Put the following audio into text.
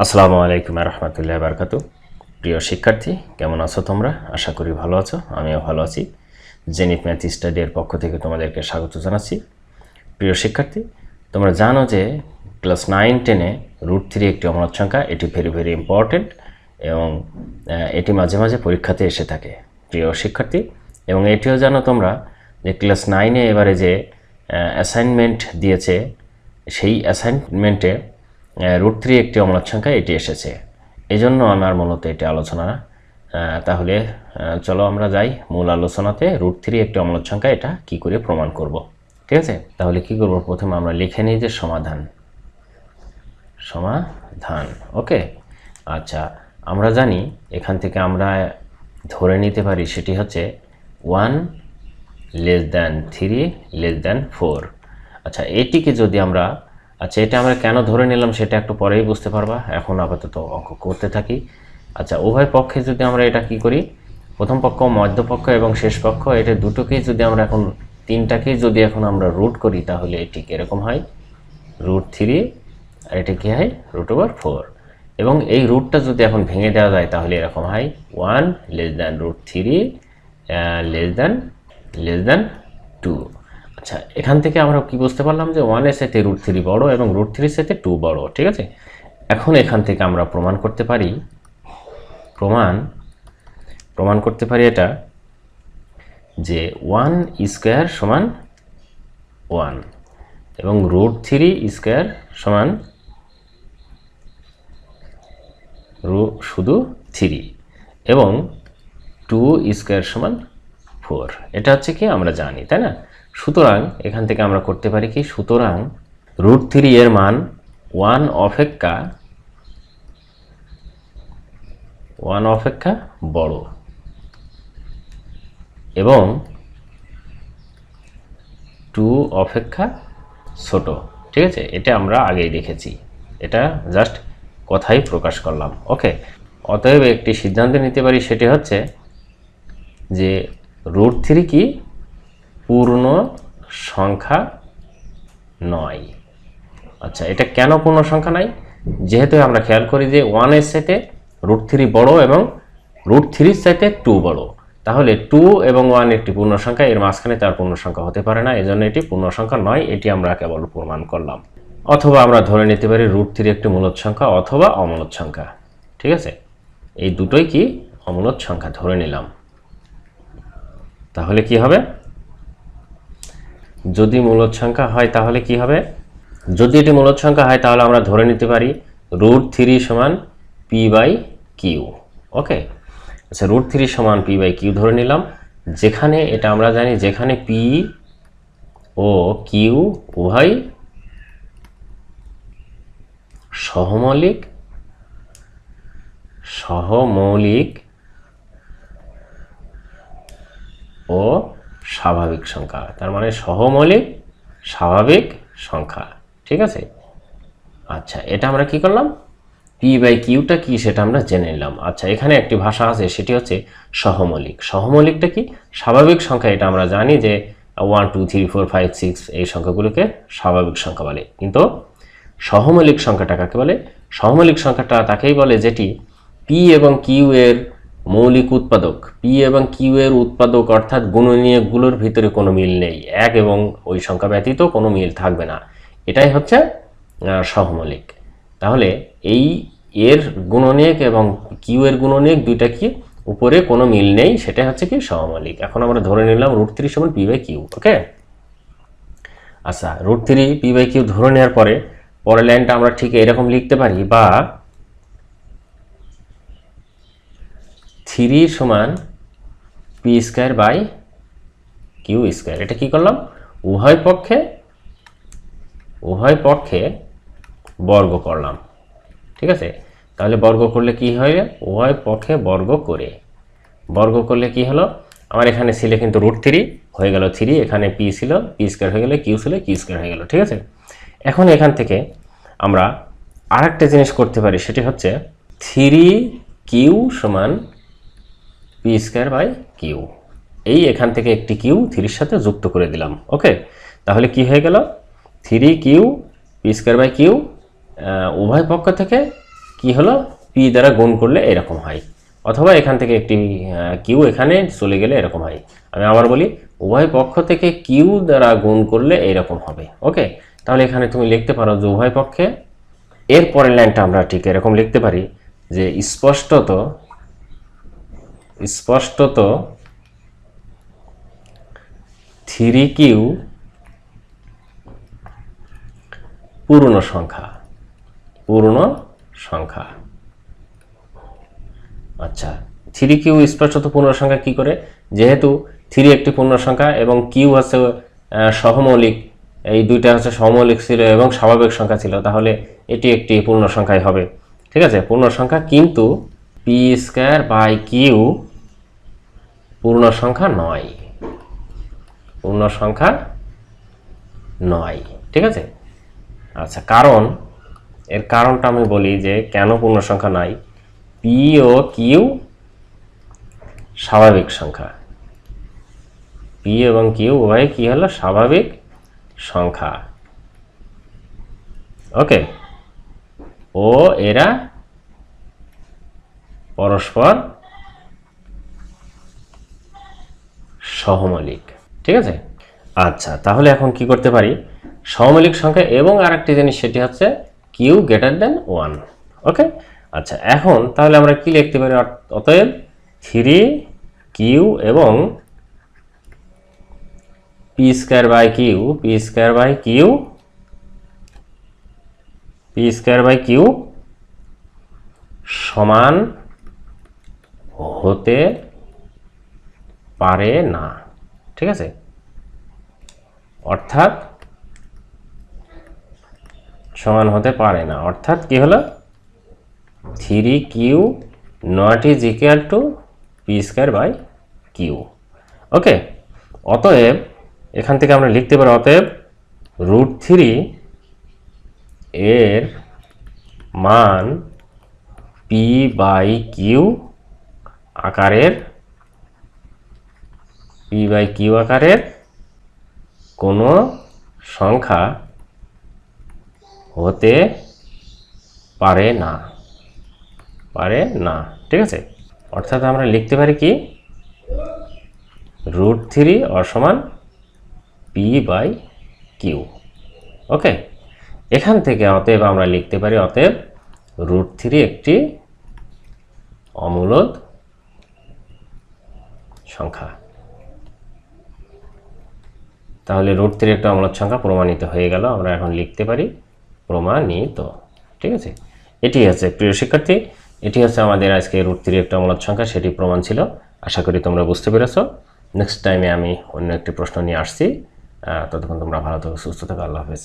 আসসালামু আলাইকুম রহমতুল্লাহ বারকাতু। প্রিয় শিক্ষার্থী, কেমন আছো তোমরা? আশা করি ভালো আছো, আমিও ভালো আছি। জেনিত ম্যাথ স্টাডির পক্ষ থেকে তোমাদেরকে স্বাগত জানাচ্ছি। প্রিয় শিক্ষার্থী, তোমরা জানো যে ক্লাস নাইন, টেনে রুট থ্রি একটি অমলাত সংখ্যা, এটি ভেরি ভেরি ইম্পর্টেন্ট এবং এটি মাঝে মাঝে পরীক্ষাতে এসে থাকে। প্রিয় শিক্ষার্থী, এবং এটিও জানো তোমরা যে ক্লাস নাইনে এবারে যে অ্যাসাইনমেন্ট দিয়েছে, সেই অ্যাসাইনমেন্টে রুট থ্রি একটি অমলাত সংখ্যা এটি এসেছে। এই জন্য আমার মূলত এটি আলোচনা। তাহলে চলো আমরা যাই মূল আলোচনাতে। রুট থ্রি একটি অমলাত সংখ্যা, এটা কি করে প্রমাণ করব? ঠিক আছে? তাহলে কি করব? প্রথমে আমরা লিখে নিই যে সমাধান। সমাধান, ওকে? আচ্ছা আমরা জানি, এখান থেকে আমরা ধরে নিতে পারি সেটি হচ্ছে one less than three less than four আচ্ছা এটিকে যদি আমরা আচ্ছা এটা আমরা কেন ধরে নিলাম সেটা একটু পরেই বুঝতে পারবা। এখন আপাতত অঙ্ক করতে থাকি। আচ্ছা উভয় পক্ষে যদি আমরা এটা কি করি? প্রথম পক্ষ, মধ্যপক্ষ এবং শেষ পক্ষ এটা দুটোকেই যদি আমরা এখন, তিনটাকেই যদি এখন আমরা রুট করি, তাহলে এটি কীরকম হয়? রুট থ্রি আর এটা কী হয়? রুট ওভার ফোর এবং এই রুটটা যদি এখন ভেঙে দেওয়া যায়, তাহলে এরকম হয় one less than root three less than less than two আচ্ছা এখান থেকে আমরা কি বুঝতে পারলাম যে ওয়ানের সাথে রুট থ্রি বড় এবং রুট থ্রির সাথে টু বড়, ঠিক আছে? এখন এখান থেকে আমরা প্রমাণ করতে পারি, প্রমাণ প্রমাণ করতে পারি এটা যে ওয়ান স্কোয়ার সমান ওয়ান এবং রুট থ্রি স্কোয়ার সমান শুধু থ্রি এবং টু স্কোয়ার সমান ফোর এটা হচ্ছে কি আমরা জানি, তাই না? সুতরাং এখান থেকে আমরা করতে পারি কি? সুতরাং রুট থ্রি এর মান ওয়ান অপেক্ষা ওয়ান অপেক্ষা বড়। এবং টু অপেক্ষা ছোট। ঠিক আছে? এটা আমরা আগেই দেখেছি। এটা জাস্ট কথাই প্রকাশ করলাম। ওকে? অতএব একটি সিদ্ধান্ত নিতে পারি সেটি হচ্ছে যে রুট থ্রি কি? পূর্ণ সংখ্যা নয়। আচ্ছা এটা কেন পূর্ণ সংখ্যা নয় যেহেতু আমরা খেয়াল করি যে ওয়ানের সাথে রুট থ্রি বড় এবং রুট থ্রির সাথে টু বড়। তাহলে টু এবং ওয়ান একটি পূর্ণ সংখ্যা, এর মাঝখানে তার পূর্ণ সংখ্যা হতে পারে না, এজন্য এটি পূর্ণ সংখ্যা নয়, এটি আমরা কেবল প্রমাণ করলাম। অথবা আমরা ধরে নিতে পারি রুট থ্রি একটি মূলত সংখ্যা অথবা অমূলত সংখ্যা। ঠিক আছে? এই দুটোই কি অমূলত সংখ্যা ধরে নিলাম। তাহলে কি হবে? যদি মূলত সংখ্যা হয় তাহলে কি হবে? যদি এটি মূলত সংখ্যা হয় তাহলে আমরা ধরে নিতে পারি রুট থ্রি সমান পি বাই কিউ ওকে আচ্ছা রুট থ্রি সমান পি বাই কিউ ধরে নিলাম। যেখানে, এটা আমরা জানি যেখানে পি ও কিউ উভয় সহমৌলিক সহমৌলিক ও স্বাভাবিক সংখ্যা। তার মানে সহমৌলিক স্বাভাবিক সংখ্যা। ঠিক আছে? আচ্ছা এটা আমরা কি করলাম? পি বাই কিউটা কি সেটা আমরা জেনে নিলাম। আচ্ছা এখানে একটি ভাষা আছে, সেটি হচ্ছে সহমৌলিক। সহমৌলিকটা কি? স্বাভাবিক সংখ্যা, এটা আমরা জানি যে one two three four five six এই সংখ্যাগুলোকে স্বাভাবিক সংখ্যা বলে। কিন্তু সহমৌলিক সংখ্যাটা কাকে বলে? সহমৌলিক সংখ্যাটা তাকেই বলে যেটি পি এবং কিউ এর মৌলিক উৎপাদক পি এবং কিউ এর উৎপাদক অর্থাৎ গুণনীয়কগুলোর ভিতরে কোনো মিল নেই। এক এবং ওই সংখ্যা ব্যতীত কোনো মিল থাকবে না। এটাই হচ্ছে সহমৌলিক। তাহলে এই এর গুণনীয়ক এবং কিউ এর গুণনীয়ক দুইটা কি? উপরে কোনো মিল নেই সেটা হচ্ছে কি সহমৌলিক। এখন আমরা ধরে নিলাম রুট থ্রি সমান পি বাই কিউ ওকে আচ্ছা root three P by Q ধরে নেওয়ার পরে, পরের লাইনটা আমরা ঠিক এরকম লিখতে পারি বা থ্রি সমান P square by Q square. এটা কি করলাম? উভয় পক্ষে উভয় পক্ষে বর্গ করলাম। ঠিক আছে? তাহলে বর্গ করলে কি হয় উভয় পক্ষে বর্গ করে। বর্গ করলে কি হলো? আমার এখানে ছিল কিন্তু রুট থ্রি হয়ে গেল থ্রি এখানে পি ছিল পি স্কোয়ার হয়ে গেলে কিউ ছিল কিউ স্কোয়ার হয়ে গেল, ঠিক আছে? এখন এখান থেকে আমরা আরেকটা জিনিস করতে পারি, সেটি হচ্ছে থ্রি কিউ সমান পি স্কোয়ার বাই কিউ এই এখান থেকে একটি কিউ থ্রির সাথে যুক্ত করে দিলাম, ওকে? তাহলে কি হয়ে গেল? Three Q P square by Q উভয় পক্ষ থেকে কি হলো? পি দ্বারা গুণ করলে এরকম হয়। অথবা এখান থেকে একটি কিউ এখানে চলে গেলে এরকম হয়। আমি আবার বলি, উভয় পক্ষ থেকে কিউ দ্বারা গুণ করলে এরকম হবে, ওকে? তাহলে এখানে তুমি লিখতে পারো যে উভয় পক্ষে, এর পরের লাইনটা আমরা ঠিক এরকম লিখতে পারি যে স্পষ্টত স্পষ্টত থ্রি কিউ পূর্ণ সংখ্যা পূর্ণ সংখ্যা। আচ্ছা থ্রি কিউ স্পষ্টত পূর্ণ সংখ্যা কি করে? যেহেতু থ্রি একটি পূর্ণ সংখ্যা এবং কিউ হচ্ছে সহমৌলিক, এই দুইটা হচ্ছে সহমৌলিক ছিল এবং স্বাভাবিক সংখ্যা ছিল, তাহলে এটি একটি পূর্ণ সংখ্যাই হবে। ঠিক আছে? পূর্ণ সংখ্যা কিন্তু পি স্কোয়ার বাই কিউ পূর্ণ সংখ্যা নয়। পূর্ণ সংখ্যা নয়। ঠিক আছে? আচ্ছা কারণ, এর কারণটা আমি বলি যে কেন পূর্ণ সংখ্যা নাই? পি ও কিউ স্বাভাবিক সংখ্যা। পি এবং কিউ উভয় কি হলো? স্বাভাবিক সংখ্যা। ওকে? ও, এরা পরস্পর সহমৌলিক। ঠিক আছে? আচ্ছা তাহলে এখন কি করতে পারি? সহমৌলিক সংখ্যা এবং আরেকটি জিনিস, সেটি হচ্ছে Q greater than one okay আচ্ছা এখন তাহলে আমরা কি লিখতে পারি? অতএব থ্রি কিউ এবং P square by Q P square by Q P square by Q সমান হতে পারে না। ঠিক আছে? অর্থাৎ সমান হতে পারে না। অর্থাৎ কি হলো? Three Q not is equal to P square by Q. Okay? অতএব এখান থেকে আমরা লিখতে পারি, অতএব রুট থ্রি এর মান পি বাই কিউ আকারের পি বাই কিউ আকারের কোনো সংখ্যা হতে পারে না। পারে না, ঠিক আছে? অর্থাৎ আমরা লিখতে পারি কি? রুট থ্রি অসমান পি বাই কিউ। ওকে? এখান থেকে অতএব আমরা লিখতে পারি অতএব রুট থ্রি একটি অমূলদ সংখ্যা। তাহলে রুট থ্রি একটা অমূলদ সংখ্যা প্রমাণিত হয়ে গেল, আমরা এখন লিখতে পারি প্রমাণিত, ঠিক আছে? এটি হচ্ছে, প্রিয় শিক্ষার্থী, এটি হচ্ছে আমাদের আজকে রুট থ্রি একটা অমূলদ সংখ্যা, সেটি প্রমাণ ছিল। আশা করি তোমরা বুঝতে পেরেছ। নেক্সট টাইমে আমি অন্য একটি প্রশ্ন নিয়ে আসছি। ততক্ষণ তোমরা ভালো থাকো, সুস্থ থাকো, আল্লাহ হাফেজ।